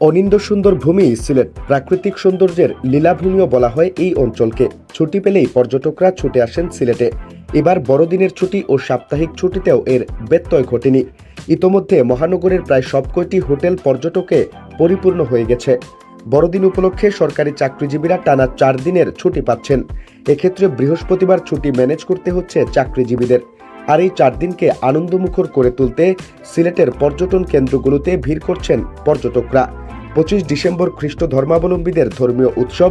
অনিন্দ সুন্দর ভূমি সিলেট। প্রাকৃতিক সৌন্দর্যের লীলাভূমিও বলা হয় এই অঞ্চলকে। ছুটি পেলেই পর্যটকরা ছুটে আসেন সিলেটে। এবার বড়দিনের ছুটি ও সাপ্তাহিক ছুটিতেও এর ব্যত্যয় ঘটেনি। ইতোমধ্যে মহানগরের প্রায় সবকটি হোটেল পর্যটকে পরিপূর্ণ হয়ে গেছে। বড়দিন উপলক্ষে সরকারি চাকরিজীবীরা টানা চার দিনের ছুটি পাচ্ছেন। এক্ষেত্রে বৃহস্পতিবার ছুটি ম্যানেজ করতে হচ্ছে চাকরিজীবীদের। আর এই চার দিনকে আনন্দমুখর করে তুলতে সিলেটের পর্যটন কেন্দ্রগুলোতে ভিড় করছেন পর্যটকরা। পঁচিশ ডিসেম্বর খ্রিস্ট ধর্মাবলম্বীদের ধর্মীয় উৎসব,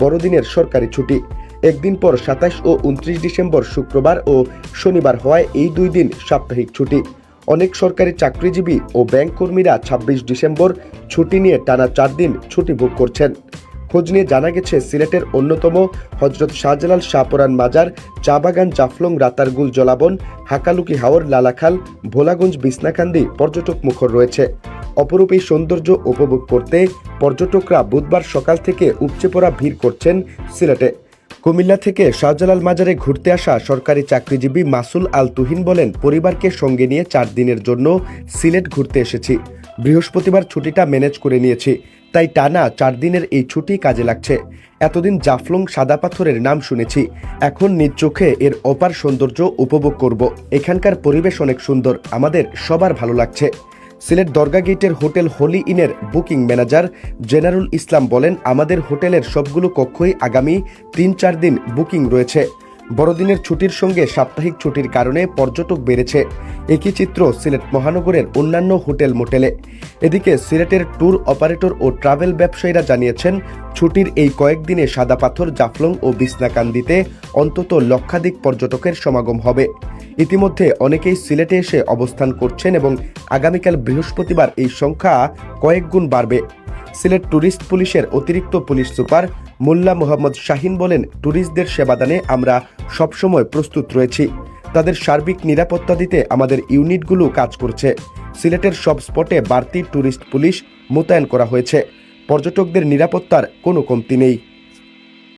বড়দিনের সরকারি ছুটি। একদিন পর সাতাশ ও উনত্রিশ ডিসেম্বর শুক্রবার ও শনিবার হওয়ায় এই দুই দিন সাপ্তাহিক ছুটি। অনেক সরকারি চাকরিজীবী ও ব্যাংক কর্মীরা ছাব্বিশ ডিসেম্বর ছুটি নিয়ে টানা চার দিন ছুটি ভোগ করছেন। খোঁজ নিয়ে জানা গেছে, সিলেটের অন্যতম হজরত শাহজালাল শাহপুরান মাজার চা বাগান জাফলং রাতারগুল জলাবন, হাকালুকি হাওর, লালাখাল, ভোলাগঞ্জ, বিছনাকান্দি পর্যটক মুখর রয়েছে। অপরূপ এই সৌন্দর্য উপভোগ করতে পর্যটকরা বুধবার সকাল থেকে উপচে পড়া ভিড় করছেন সিলেটে। কুমিল্লা থেকে শাহজালাল মাজারে ঘুরতে আসা সরকারি চাকরিজীবী মাসুল আল তুহিন বলেন, পরিবারকে সঙ্গে নিয়ে চার দিনের জন্য সিলেট ঘুরতে এসেছি। বৃহস্পতিবার ছুটিটা ম্যানেজ করে নিয়েছি। তাই টানা চার দিনের এই ছুটি কাজে লাগছে। এতদিন জাফলং সাদা পাথরের নাম শুনেছি। এখন নিজ চোখে এর অপার সৌন্দর্য উপভোগ করব। এখানকার পরিবেশ অনেক সুন্দর। আমাদের সবার ভালো লাগছে। সিলেট দরগা গেটের হোটেল হোলি ইনের বুকিং ম্যানেজার জেনারুল ইসলাম বলেন, আমাদের হোটেলের সবগুলো কক্ষই আগামী তিন চার দিন বুকিং রয়েছে। বড়দিনের ছুটির সঙ্গে সাপ্তাহিক ছুটির কারণে পর্যটক বেড়েছে। একই চিত্র সিলেট মহানগরের অন্যান্য হোটেল মোটেলে। এদিকে সিলেটের ট্যুর অপারেটর ও ট্রাভেল ব্যবসায়ীরা জানিয়েছেন, ছুটির এই কয়েকদিনে সাদা পাথর, জাফলং ও বিছনাকান্দিতে অন্তত লক্ষাধিক পর্যটকের সমাগম হবে। ইতিমধ্যে অনেকেই সিলেটে এসে অবস্থান করছেন এবং আগামীকাল বৃহস্পতিবার এই সংখ্যা কয়েক গুণ বাড়বে। সিলেট ট্যুরিস্ট পুলিশের অতিরিক্ত পুলিশ সুপার মোল্লা মোহাম্মদ শাহিন বলেন ট্যুরিস্টদের সেবাদানে আমরা সবসময় প্রস্তুত রয়েছি। তাদের সার্বিক নিরাপত্তা দিতে আমাদের ইউনিটগুলো কাজ করছে। সিলেটের সব স্পটে বাড়তি ট্যুরিস্ট পুলিশ মোতায়েন করা হয়েছে। পর্যটকদের নিরাপত্তার কোনো কমতি নেই।